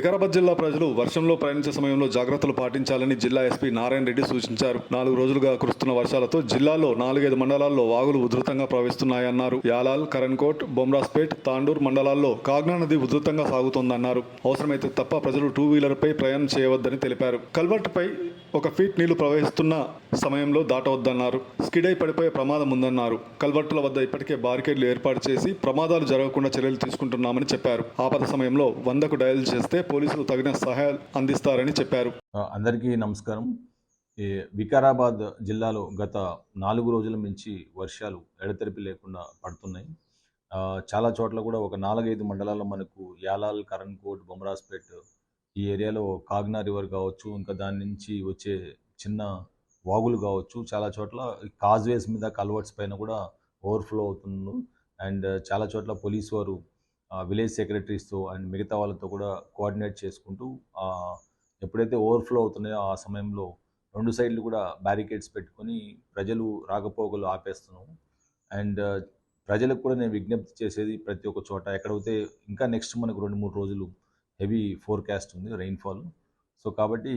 వికారాబాద్ జిల్లా ప్రజలు వర్షంలో ప్రయాణించే సమయంలో జాగ్రత్తలు పాటించాలని జిల్లా ఎస్పీ నారాయణ రెడ్డి సూచించారు. నాలుగు రోజులుగా కురుస్తున్న వర్షాలతో జిల్లాలో నాలుగైదు మండలాల్లో వాగులు ఉధృతంగా ప్రవహిస్తున్నాయన్నారు. యాలాల్ కరణ్కోట్ బొమ్రాస్పేట్ తాండూర్ మండలాల్లో కాగ్నా నది ఉధృతంగా సాగుతోందన్నారు. అవసరమైతే తప్ప ప్రజలు టూ వీలర్పై ప్రయాణం చేయవద్దని తెలిపారు. కల్వర్ట్పై ఒక ఫీట్ నీళ్ళు ప్రవహిస్తున్న సమయంలో దాటవద్దన్నారు. స్కిడై పడిపోయే ప్రమాదం ఉందన్నారు. కల్వర్టుల వద్ద ఇప్పటికే బారికేడ్లు ఏర్పాటు చేసి ప్రమాదాలు జరగకుండా చర్యలు తీసుకుంటున్నామని చెప్పారు. ఆపద సమయంలో వందకు డయల్ చేస్తే పోలీసులు తగిన సహాయాలు అందిస్తారని చెప్పారు. అందరికీ నమస్కారం. ఈ వికారాబాద్ జిల్లాలో గత నాలుగు రోజుల నుంచి వర్షాలు ఎడతెరిపి లేకుండా పడుతున్నాయి. చాలా చోట్ల కూడా ఒక నాలుగైదు మండలాల్లో మనకు యాలాల్ కరణ్కోట్ బొమరాస్పేట్ ఈ ఏరియాలో కాగ్నా రివర్ కావచ్చు ఇంకా దాని నుంచి వచ్చే చిన్న వాగులు కావచ్చు చాలా చోట్ల కాజ్వేస్ మీద కల్వర్ట్స్ పైన కూడా ఓవర్ఫ్లో అవుతుంది అండ్ చాలా చోట్ల పోలీస్ వారు విలేజ్ సెక్రటరీస్తో అండ్ మిగతా వాళ్ళతో కూడా కోఆర్డినేట్ చేసుకుంటూ ఎప్పుడైతే ఓవర్ఫ్లో అవుతున్నాయో ఆ సమయంలో రెండు సైడ్లు కూడా బ్యారికేడ్స్ పెట్టుకొని ప్రజలు రాకపోకలు ఆపేస్తున్నాం. అండ్ ప్రజలకు కూడా నేను విజ్ఞప్తి చేసేది ప్రతి ఒక్క చోట ఎక్కడైతే ఇంకా నెక్స్ట్ మనకు రెండు మూడు రోజులు హెవీ ఫోర్కాస్ట్ ఉంది రెయిన్ఫాల్ సో కాబట్టి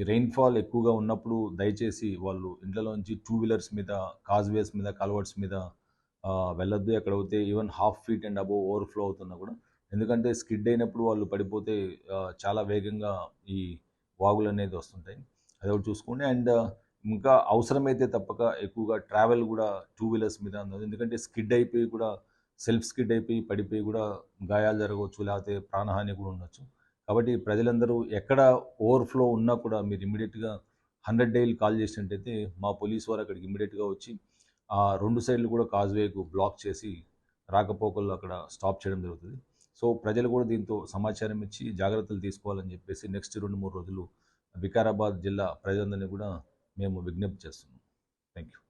ఈ రెయిన్ఫాల్ ఎక్కువగా ఉన్నప్పుడు దయచేసి వాళ్ళు ఇంట్లోంచి టూ వీలర్స్ మీద కాజ్వేస్ మీద కల్వర్ట్స్ మీద వెళ్ళొద్దు ఎక్కడైతే even half feet and above overflow అవుతున్నా కూడా. ఎందుకంటే స్కిడ్ అయినప్పుడు వాళ్ళు పడిపోతే చాలా వేగంగా ఈ వాగులు అనేది వస్తుంటాయి. అది ఒకటి చూసుకోండి. అండ్ ఇంకా అవసరమైతే తప్పక ఎక్కువగా ట్రావెల్ కూడా టూ వీలర్స్ మీద ఉండదు ఎందుకంటే స్కిడ్ అయిపోయి కూడా సెల్ఫ్ స్కిడ్ అయిపోయి పడిపోయి కూడా గాయాలు జరగవచ్చు లేకపోతే ప్రాణహాని కూడా ఉండొచ్చు. కాబట్టి ప్రజలందరూ ఎక్కడ ఓవర్ఫ్లో ఉన్నా కూడా మీరు ఇమీడియట్గా హండ్రెడ్ డైలు కాల్ చేసినట్టయితే మా పోలీస్ వారు అక్కడికి ఇమీడియట్గా వచ్చి ఆ రెండు సైడ్లు కూడా కాజ్వేకు బ్లాక్ చేసి రాకపోకల్లో అక్కడ స్టాప్ చేయడం జరుగుతుంది. సో ప్రజలు కూడా దీంతో సమాచారం ఇచ్చి జాగ్రత్తలు తీసుకోవాలని చెప్పేసి నెక్స్ట్ రెండు మూడు రోజులు వికారాబాద్ జిల్లా ప్రజలందరినీ కూడా మేము విజ్ఞప్తి చేస్తున్నాం. Thank you